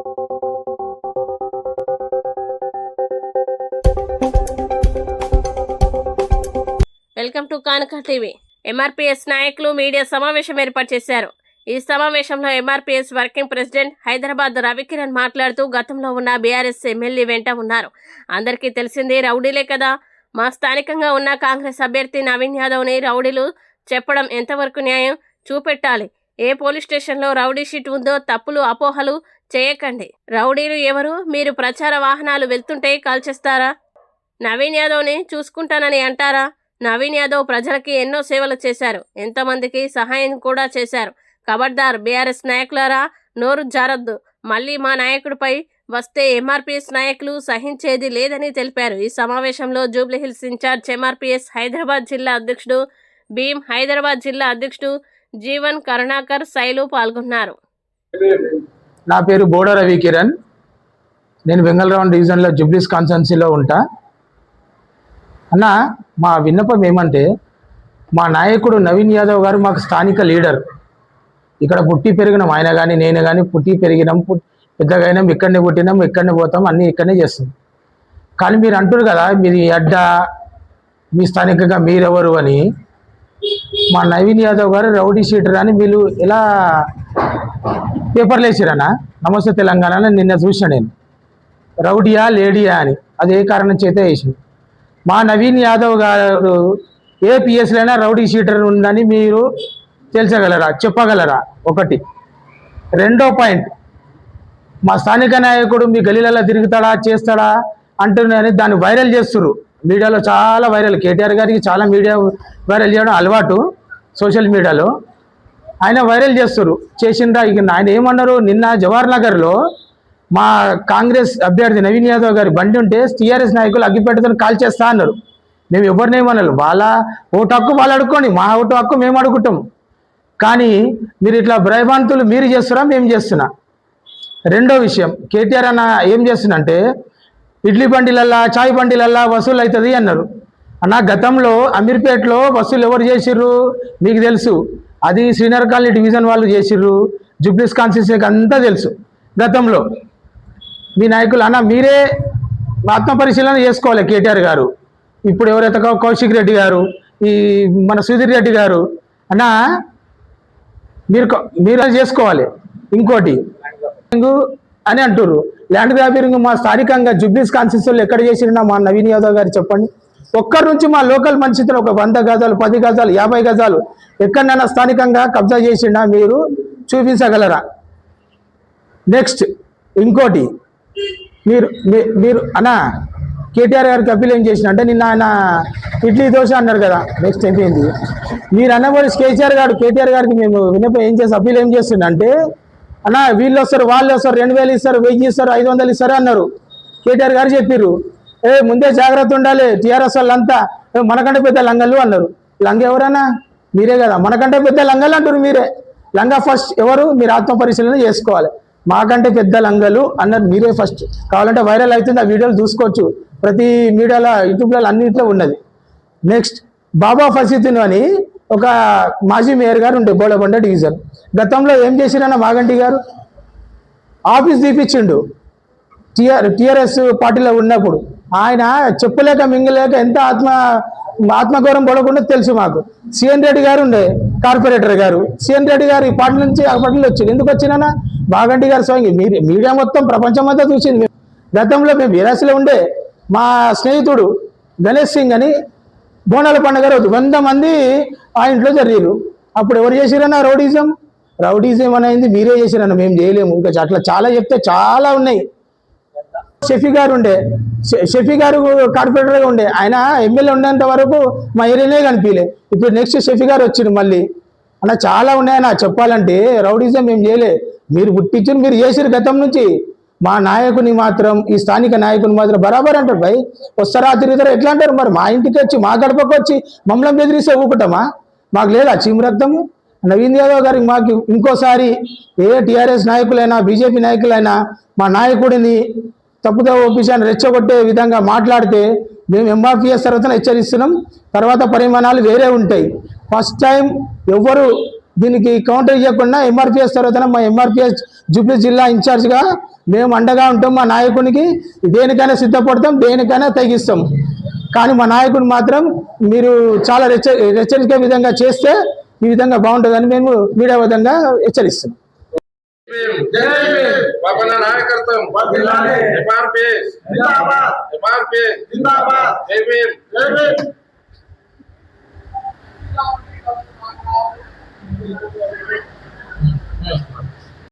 Welcome to Kanuka TV. MRPS నాయకులు media సమావేశం ఏర్పాటు చేశారు. ఈ సమావేశంలో MRPS working president Hyderabad Ravikiran మాట్లాడుతూ గతంలో ఉన్న బీఆర్ఎస్ ఎమ్మెల్యే వెంట ఉన్నారు. అందరికీ తెలిసింది రౌడీలే కదా. మా స్థానికంగా ఉన్న కాంగ్రెస్ అభ్యర్థి నవీన్ యాదవ్ని రౌడీలు చెప్పడం ఎంతవరకు న్యాయం? చూపెట్టాలి. ఏ పోలీస్ స్టేషన్లో రౌడీ షీట్ ఉందో తప్పులు అపోహలు చేయకండి. రౌడీలు ఎవరు? మీరు ప్రచార వాహనాలు వెళ్తుంటే కాల్చేస్తారా? నవీన్ యాదవ్ని చూసుకుంటానని అంటారా? నవీన్ యాదవ్ ప్రజలకి ఎన్నో సేవలు చేశారు. ఎంతమందికి సహాయం కూడా చేశారు. కబడ్దార్ బీఆర్ఎస్ నాయకులారా నోరు జారద్దు. మళ్ళీ మా నాయకుడిపై వస్తే ఎంఆర్పిఎస్ నాయకులు సహించేది లేదని తెలిపారు. ఈ సమావేశంలో జూబ్లీహిల్స్ ఇన్ఛార్జ్ ఎంఆర్పిఎస్ హైదరాబాద్ జిల్లా అధ్యక్షుడు భీమ్ హైదరాబాద్ జిల్లా అధ్యక్షుడు జీవన్ కరుణాకర్ శైలు పాల్గొన్నారు. నా పేరు బోడ రవి కిరణ్. నేను వెంగళరావు డివిజన్లో జుబ్లీస్ కాన్స్టెన్సీలో ఉంటా. అన్న మా విన్నపం ఏమంటే మా నాయకుడు నవీన్ యాదవ్ గారు మాకు స్థానిక లీడర్. ఇక్కడ పుట్టి పెరిగినాం ఆయన కానీ నేను కానీ పుట్టి పెరిగినాం పుట్- పెద్దగా అయినాం ఇక్కడనే పుట్టినాం ఇక్కడనే పోతాం అన్నీ ఇక్కడనే చేస్తాం. కానీ మీరు అంటారు కదా మీది అడ్డ మీ స్థానికంగా మీరెవరు అని. మా నవీన్ యాదవ్ గారు రౌడీ షీటర్ అని వీళ్ళు ఎలా పేపర్లు వేసిరనా నమస్తే తెలంగాణ నిన్న చూసిన నేను. రౌడియా లేడియా అని. అది ఏ కారణం చేత వేసింది? మా నవీన్ యాదవ్ గారు ఏ పిఎస్లైనా రౌడీ షీటర్ ఉందని మీరు తెలుసగలరా చెప్పగలరా? ఒకటి. రెండో పాయింట్. మా స్థానిక నాయకుడు మీ గలీలలో తిరుగుతాడా చేస్తాడా అంటున్నారని దాన్ని వైరల్ చేస్తున్నారు మీడియాలో చాలా వైరల్. కేటీఆర్ గారికి చాలా మీడియా వైరల్ చేయడం అలవాటు సోషల్ మీడియాలో. ఆయన వైరల్ చేస్తారు చేసిండ్రా. ఇక ఆయన ఏమన్నారు? నిన్న జవహర్ నగర్లో మా కాంగ్రెస్ అభ్యర్థి నవీన్ యాదవ్ గారి బండి ఉంటే టీఆర్ఎస్ నాయకులు అగ్గిపెట్టుకొని కాల్ చేస్తా అన్నారు. మేము ఎవరినేమన్నారు వాళ్ళ ఓటు హక్కు వాళ్ళు అడుక్కోండి. మా ఓటు హక్కు మేము అడుగుతాం. కానీ మీరు ఇట్లా భ్రయభాంతులు మీరు చేస్తున్నా మేము చేస్తున్నా. రెండో విషయం. కేటీఆర్ అన్న ఏం చేస్తున్నంటే ఇడ్లీ బండిలల్లా చాయ్ బండిలల్లా వసూలు అవుతుంది అన్నారు. అన్న గతంలో అమీర్పేటలో వసూలు ఎవరు చేసిర్రు? మీకు తెలుసు. అది శ్రీనగర్ కాలనీ డివిజన్ వాళ్ళు చేసిర్రు. జుబ్లీస్ కాన్స్టిట్యూన్సీకి అంతా తెలుసు. గతంలో మీ నాయకులు అన్న మీరే ఆత్మ పరిశీలన చేసుకోవాలి కేటీఆర్ గారు. ఇప్పుడు ఎవరైతే కౌశిక్ రెడ్డి గారు ఈ మన సుధీర్ రెడ్డి గారు అన్న మీరు మీరు అది చేసుకోవాలి. ఇంకోటి అని అంటారు ల్యాండ్ గ్రాబింగ్ మా స్థానికంగా జుబ్లీస్ కాన్స్టిట్యూన్సీలో ఎక్కడ చేసినా మా నవీన్ యాదవ్ గారు చెప్పండి. ఒక్కరి నుంచి మా లోకల్ మనిషితో ఒక వంద గజాలు పది గజాలు యాభై గజాలు ఎక్కడైనా స్థానికంగా కబ్జా చేసిండా మీరు చూపించగలరా? నెక్స్ట్ ఇంకోటి మీరు మీరు అన్నా కేటీఆర్ గారికి అప్పీల్ ఏం చేసిన అంటే నిన్న ఆయన ఇడ్లీ దోశ అన్నారు కదా నెక్స్ట్ అయిపోయింది మీరు అన్నవాడు కేసీఆర్ గారు కేటీఆర్ గారికి మేము వినప ఏం చేసి అప్పీల్ ఏం చేస్తుందంటే అంటే అన్న వీళ్ళు వస్తారు వాళ్ళు వస్తారు రెండు వేలు ఇస్తారు వెయ్యి ఇస్తారు ఐదు వందలు ఇస్తారు అన్నారు. కేటీఆర్ గారు చెప్పారు ఏ ముందే జాగ్రత్త ఉండాలి. టీఆర్ఎస్ వాళ్ళంతా. మనకంటే పెద్ద లంగలు అన్నారు. లంగ ఎవరన్నా? మీరే కదా. మనకంటే పెద్ద లంగలు అంటారు మీరే. లంగా ఫస్ట్ ఎవరు? మీరు ఆత్మ పరిశీలన చేసుకోవాలి. మాకంటే పెద్ద లంగలు అన్నారు మీరే ఫస్ట్. కావాలంటే వైరల్ అవుతుంది ఆ వీడియోలు చూసుకోవచ్చు. ప్రతి మీడియాలో యూట్యూబ్లో అన్నింటిలో ఉన్నది. నెక్స్ట్ బాబా ఫసీతున్ అని ఒక మాజీ మేయర్ గారు ఉండే బోడబండ డివిజన్. గతంలో ఏం చేసిరన్న మాగంటి గారు? ఆఫీస్ తీపిచ్చిండు. టిఆర్ టిఆర్ఎస్ పార్టీలో ఉన్నప్పుడు ఆయన చెప్పలేక మింగలేక ఎంత ఆత్మ ఆత్మగౌరవం పడకుండా తెలుసు మాకు. సిఎన్ రెడ్డి గారు ఉండే కార్పొరేటర్ గారు. సిఎన్ రెడ్డి గారు ఈ పార్టీ నుంచి ఆ పార్టీలో వచ్చింది ఎందుకు వచ్చినా బాగంటి గారు స్వయంగా మీరు మీడియా మొత్తం ప్రపంచం అంతా చూసింది గతంలో మేము విరాశలో ఉండే మా స్నేహితుడు గణేష్ సింగ్ అని బోనాల పండుగ రోజు వంద మంది ఆ ఇంట్లో జరిగారు అప్పుడు ఎవరు చేసిరన్నా? రౌడీజం. రౌడీజం అనేది మీరే చేసిరన్న? మేము చేయలేము. ఇంకా అట్లా చాలా చెప్తే చాలా ఉన్నాయి. షఫీ గారు ఉండే. షఫీ గారు కార్పొరేటర్గా ఉండే. ఆయన ఎమ్మెల్యే ఉండేంత వరకు మా ఏరియానే కనిపించలే. ఇప్పుడు నెక్స్ట్ షఫీ గారు వచ్చిండు మళ్ళీ. అన్న చాలా ఉన్నాయన్న చెప్పాలంటే రౌడీజం మేము చేయలే. మీరు పుట్టించిన మీరు చేసారు గతం నుంచి. మా నాయకుని మాత్రం ఈ స్థానిక నాయకుని మాత్రం బరాబర్ అంటారు భయ్. వస్తారా తిరుగుతారా ఎట్లా అంటారు? మరి మా ఇంటికి వచ్చి మా గడపకు వచ్చి మమ్మల్ని బెదిరిస్తే ఊకటమా? మాకు లేదా చీమ రక్తము? నవీన్ యాదవ్ గారికి మాకు ఇంకోసారి ఏ టీఆర్ఎస్ నాయకులైనా బీజేపీ నాయకులైనా మా నాయకుడిని తప్పుదో ఒప్పించాన్ని రెచ్చగొట్టే విధంగా మాట్లాడితే మేము ఎంఆర్పిఎస్ తర్వాత హెచ్చరిస్తున్నాం. తర్వాత పరిమాణాలు వేరే ఉంటాయి. ఫస్ట్ టైం ఎవరు దీనికి కౌంటర్ ఇవ్వకుండా ఎంఆర్పిఎస్ తర్వాత మా ఎంఆర్పిఎస్ జూబ్లీ జిల్లా ఇన్ఛార్జ్గా మేము అండగా ఉంటాం మా నాయకునికి. దేనికైనా సిద్ధపడతాం దేనికైనా తగ్గిస్తాం కానీ మా నాయకుడు మాత్రం మీరు చాలా రెచ్చ హెచ్చరికే విధంగా చేస్తే ఈ విధంగా బాగుంటుందని మేము మీడియా విధంగా హెచ్చరిస్తున్నాం. बाबा नारायण करता हूँ नेपाल पेश नेपाल पेश जिंदाबाद। जय भीम। जय भीम। Thank you.